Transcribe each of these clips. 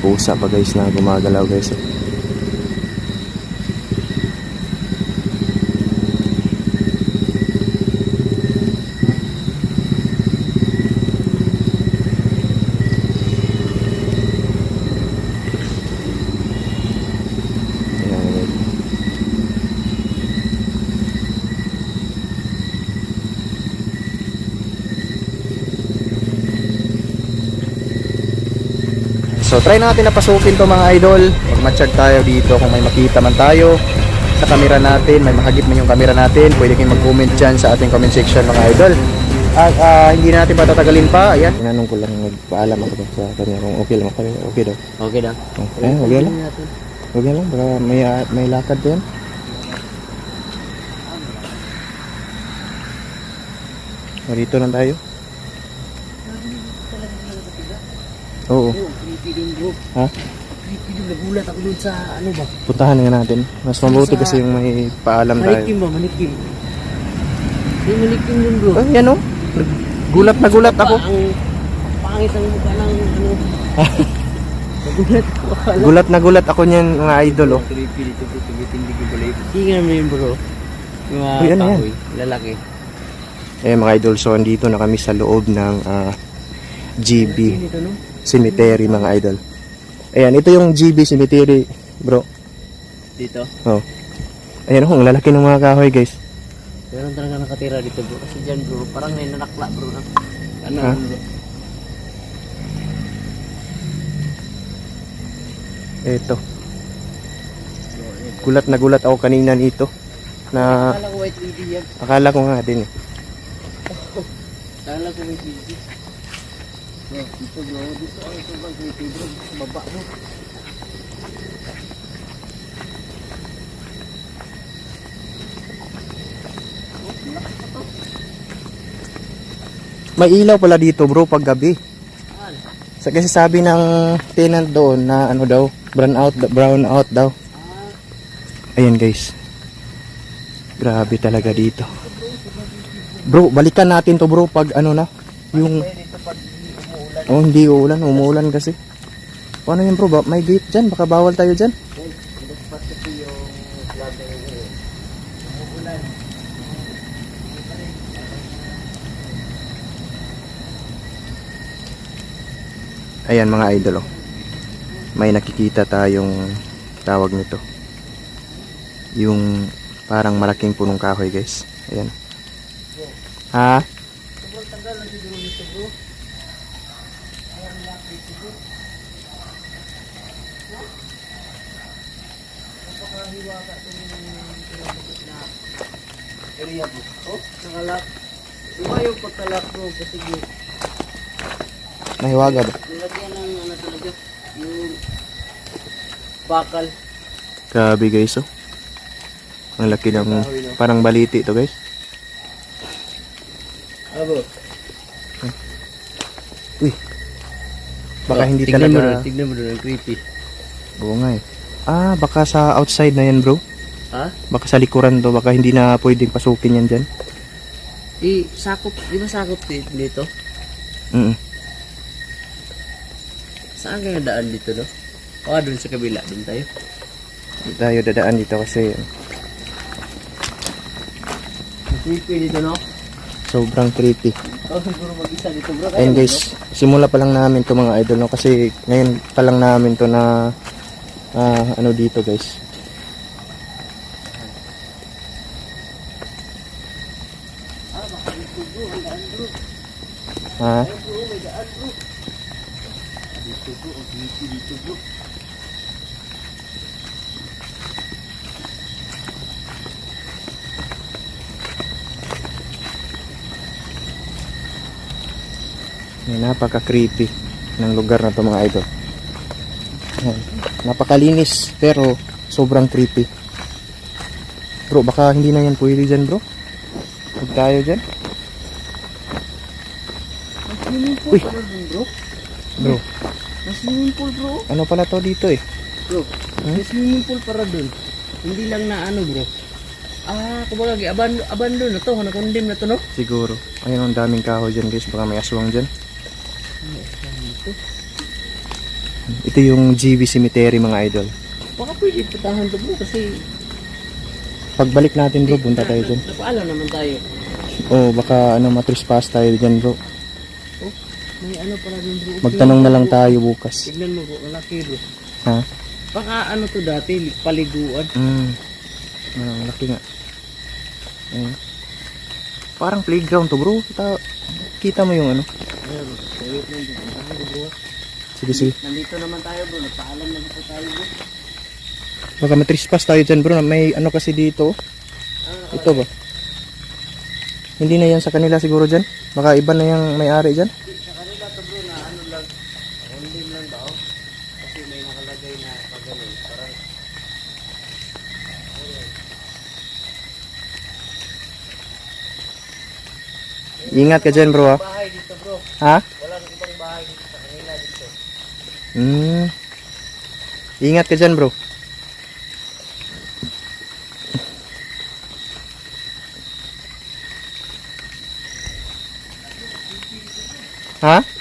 pusa pa guys na gumagalaw guys. oh. Ayan, guys. So try natin na pasukin to mga idol. Mag-matchag tayo dito kung may makita man tayo sa camera natin, may mahagip man yung camera natin. Pwede kayong mag-comment dyan sa ating comment section mga idol. At ah, hindi na natin patatagalin pa. Ayan. Tinanong ko lang nagpaalam ako sa kanya kung okay lang ako. Okay daw. Okay lang. Eh, okay lang. Okay lang. Baka may, ah, may lakad din. O, dito lang tayo. Oo. Creepy din bro. Ha? Creepy din. Nagulat ako dun sa ano ba? Puntahan nga natin. Mas mabuti kasi yung may paalam tayo. Manikim ba? Manikim. May manikim dun bro. Oh, yan oh. Gulat na gulat ako. Ang pangit ang mukha ng ano. Nagulat ako. Gulat na gulat ako niyan mga idol oh. Creepy dito bro. Tumitindig yung balay. Tingnan mo yun bro. Yung mga Uy, ano yan? kahoy. Lalaki. Eh mga idol, so andito na kami sa loob ng ah, GB Yun ito no? Cemetery mga idol. Ayan, ito yung GB Cemetery, bro. Dito. Oh. Ayan oh, ang lalaki ng mga kahoy, guys. Meron talaga nakatira dito bro. Kasi dyan bro. Parang may nanakla bro. Na, ano Ha? bro? Ito. Gulat na gulat ako kanina nito. Na Akala ko white lady yan. akala ko nga din eh. Akala ko white lady. Dito bro. Dito ang sobrang creepy bro. Baba bro. May ilaw pala dito, bro, pag gabi. Sa kasi sabi ng tenant doon na ano daw, brown out, brown out daw. Ayan guys. Grabe talaga dito. Bro, balikan natin to bro pag ano na. Yung, pwede dito pag umuulan. Oh hindi uulan, umuulan kasi. Paano yan bro? May gate dyan, baka bawal tayo dyan. Yun. Ayan mga idol oh. May nakikita tayong tawag nito. Yung parang malaking punong kahoy guys. Ayan. Ha? Sobrang tagal lang siguro dito bro. Ayaw nila creepy bro. Napakahiwaga itong pinapagod na area bro. Oh, nakalak. Iba yung pagkalak bro kasi bro. Nahiwaga ba? Nilagyan ng ano talaga, yung bakal. Grabe guys oh. Ang laki ng parang baliti to guys. Abo. Uy. Baka hindi Oh, tignan Mo talaga. doon, tignan mo doon, creepy. Oo nga eh. Ah, baka sa outside na yan bro. Ha? Baka sa likuran to. Baka hindi na pwedeng pasukin yan dyan. Di, sakop, di ba sakop di- dito? Mm Saan kaya daan dito, no? O, doon sa kabila, doon tayo. Hindi tayo dadaan dito kasi Ang creepy dito, no? sobrang creepy. Oh, siguro mag-isa dito, bro. Ayun guys, simula pa lang namin to mga idol no kasi ngayon pa lang namin to na ah, ano dito guys. Ah, baka dito, bro. Ang daan, bro. Ha? Dito, bro. Creepy dito, bro. May napaka creepy ng lugar na to mga idol. Napakalinis pero sobrang creepy. Bro, baka hindi na yan pwede dyan bro. Huwag tayo dyan. Swimming pool Uy. pala dun, bro. Bro, May swimming pool, bro. ano pala to dito eh. Bro, may swimming pool para dun. Hindi lang na ano, bro. Ah, kumbaga, abandon, abandon na to. Nakondem na to, no? Siguro. Ayun ang daming kahoy dyan guys. Baka may aswang dyan. Ito yung GV Cemetery mga idol. Baka pwede putahan to bro kasi Pagbalik natin bro, punta tayo dyan. napaalam naman tayo. Oh, baka ano matrespass tayo dyan bro. May ano pala dun bro. Magtanong na lang tayo bukas. Tignan mo bro, malaki bro. Ha? Baka ano to dati, paliguan. Mm. Ah, laki nga. Ayun. Parang playground to bro. Kita, kita mo yung ano. Ayun, wait lang bro. Ko bro. Sige, sige. Nandito naman tayo bro, nagpaalam na po tayo bro. Baka matrespass tayo dyan bro. May ano kasi dito. Ah, Ito ba? Hindi na yan sa kanila siguro dyan. Baka iba na yung may-ari dyan. Nakalagay na pag ganun, parang Ingat ka dyan bro ha. bahay dito bro. Ha? Walang ibang bahay dito sa kanila dito. Hmm. Ingat ka dyan bro. Ha?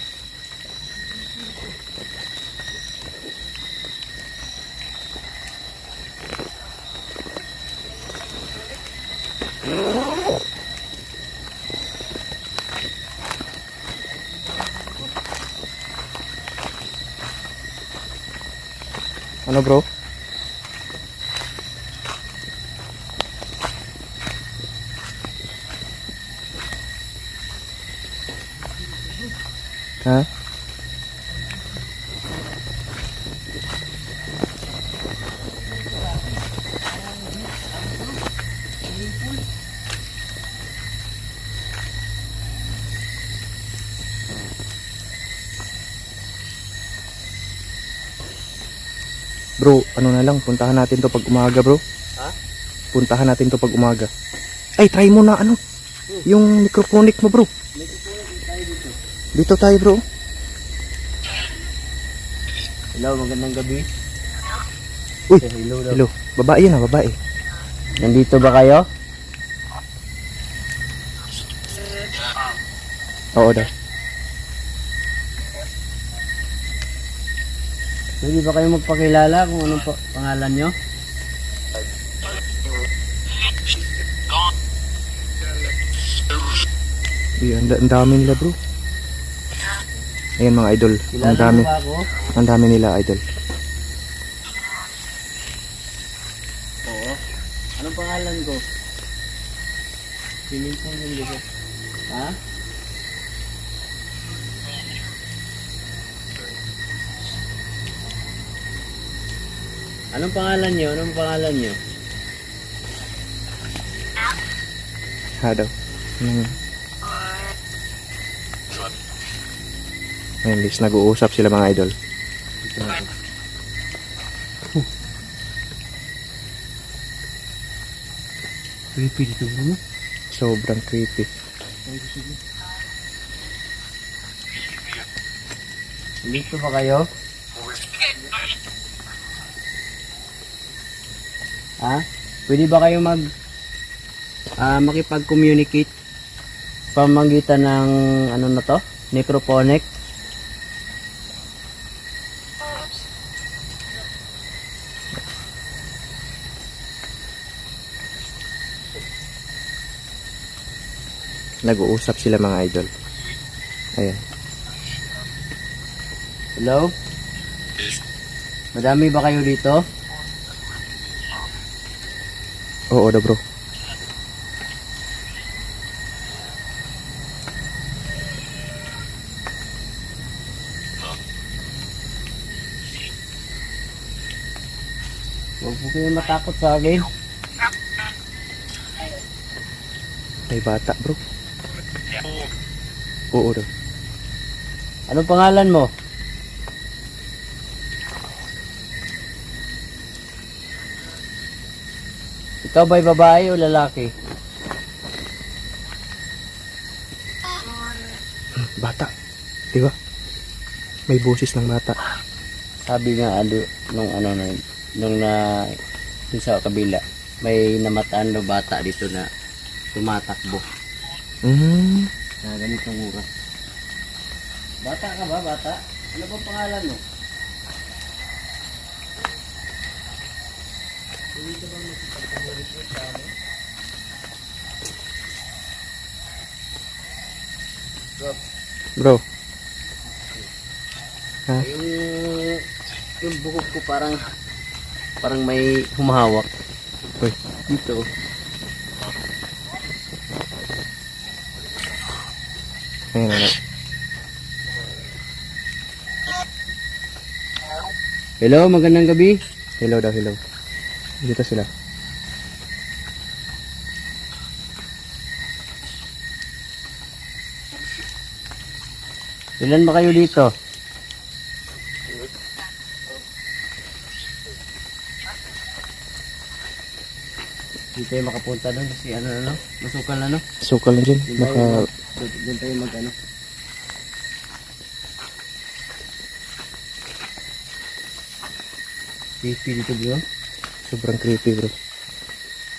Ano Bro, ano na lang, puntahan natin to pag umaga, bro. Ha? Puntahan natin to pag umaga. Ay, try mo na ano, yung microphonic mo, bro. Kukunin tayo dito. Dito tayo, bro. Hello, magandang gabi. Uy, Say hello daw. hello. Babae yun ah, babae. Nandito ba kayo? Oo daw. Pwede ba kayo magpakilala kung anong pa- pangalan nyo? Uy, ang, ang dami nila, bro. Ayan mga idol. Kilala Ang dami. Ang dami nila, idol. Oo. Anong pangalan ko? Piling ko yung dito. Ha? Anong pangalan nyo? Anong pangalan nyo? Ha daw. Hmm. Ayan, Liz, nag-uusap sila mga idol. Creepy dito bro. Sobrang creepy. Dito ba kayo? Ha? Pwede ba kayo mag ah makipag-communicate pamagitan ng ano na to? Necrophonic? Nag-uusap sila mga idol. Ayan. Hello? Madami ba kayo dito? Oo daw, bro. Huwag po kayo matakot sa akin. May bata, bro. Oo daw. Anong pangalan mo? Ikaw ba'y babae o lalaki? Bata. Di ba? May boses ng bata. Sabi nga ano nung ano nung, nung na dun sa kabila may namataan daw bata dito na tumatakbo Hmm. na ganitong oras. Bata ka ba, bata? Ano ba pangalan mo? Bro. Ha? Yung, yung bukog ko parang, parang may humahawak. Uy. Dito. Ayun na. Hello, magandang gabi. Hello daw, hello. Dito sila. Ilan ba kayo dito? Hindi tayo makapunta doon kasi ano ano, masukal ano. Sukal na dyan. Doon Baka, tayo, doon tayo mag ano. Creepy dito bro. sobrang creepy bro.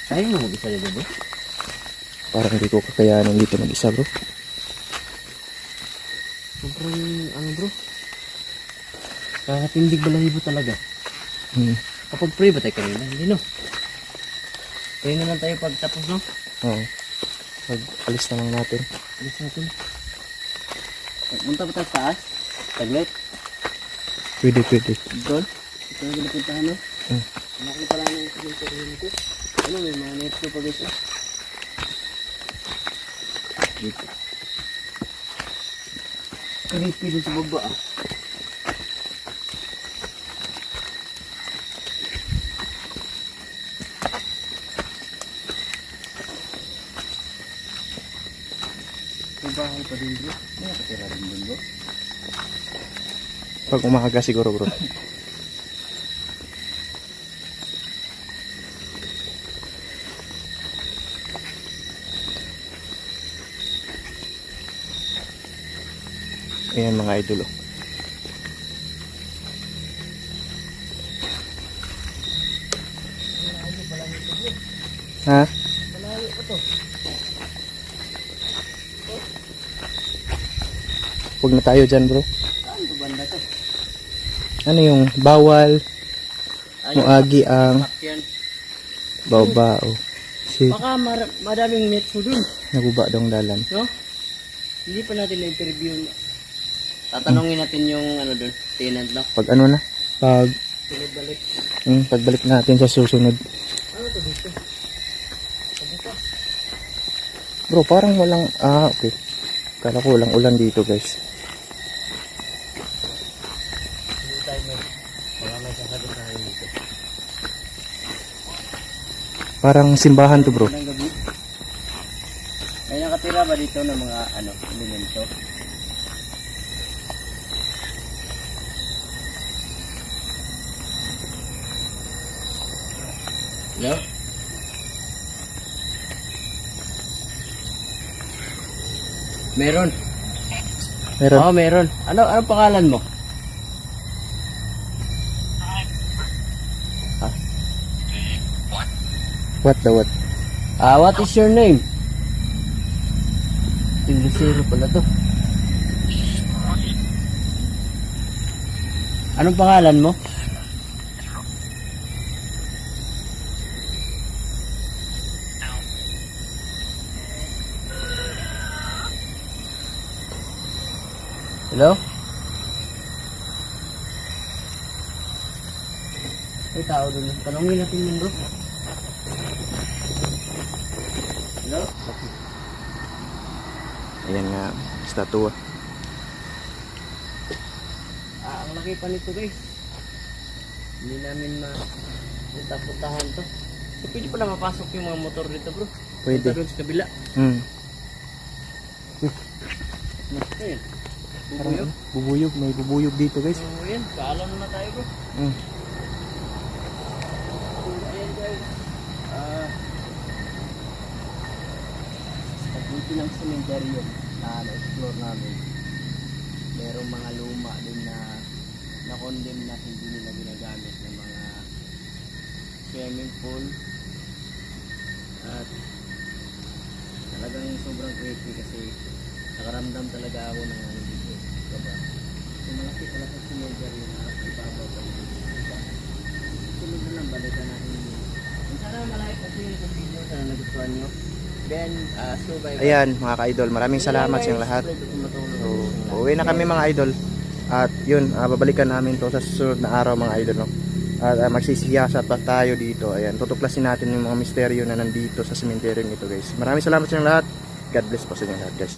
Tayo mo mag-isa dito bro. Parang hindi ko kakayanan dito mag-isa bro. Sobrang ano bro. Kakatindig balahibo talaga. Hmm. Kapag pray ba tayo kanina? Hindi no. Pray na lang tayo pag tapos no. Oo. Pag alis na lang natin. Alis natin. Punta ba tayo sa taas? Taglit? Pwede, pwede. Doon? Ito na pinapuntahan no? Hmm. Nakakita pala ng rin ko. Ano may mga netro pa guys oh. Dito. Creepy dun sa baba ah. Bahay pa din bro. May nakatira din dun bro. Pag umaga siguro bro. Ayan mga idol oh. Ha? Huwag na tayo dyan bro. To to? Ano yung bawal, muagi ang baobao. Si Baka mar- madaming metro dun, naguba dong dalan. no? Hindi pa natin na-interview. Tatanungin natin yung ano dun, tenant no? Pag ano na, pag Sunod balik. hmm, pagbalik natin sa susunod. Ano to dito? Bro, parang walang ah okay. Kala ko walang ulan dito, guys. Parang simbahan to, bro. May nakatira ba dito ng mga ano, elemento? Hello? Meron. Meron. Oo, meron. Ano, ano pangalan mo? What the what? Ah, what is your name? Tinlusero pala to. Anong pangalan mo? Hello? May tao doon. Tanongin natin yun bro. Hello? Ayan nga, statua. Ah, ang laki pa nito guys. Hindi namin ma punta-puntahan to. So, pwede pala mapasok yung mga motor dito bro. Pwede. Punta doon sa kabila. Hmm. Parang Bubuyog. bubuyog. May bubuyog dito, guys. So, yan. Paalam na tayo bro. Hmm. So, ayan guys. Ah, pagbuti ng cementerio na na-explore namin, merong mga luma din na na-condemn na hindi nila ginagamit ng mga swimming pool at talagang sobrang creepy kasi nakaramdam talaga ako ng ano dito diba? so malaki pala sa cemetery na ibabaw pa dito sunod na lang balikan natin yung Sana at share itong video. Sana nagustuhan nyo. Then, uh, so bye Ayan mga ka-idol, maraming salamat sa lahat. So, uwi na kami mga idol. At yun, ah, babalikan namin to sa susunod na araw mga idol. No? At uh, magsisiyasat pa tayo dito. Ayan, tutuklasin natin yung mga misteryo na nandito sa cemetery ito guys. Maraming salamat sa lahat. God bless po sa inyong lahat guys.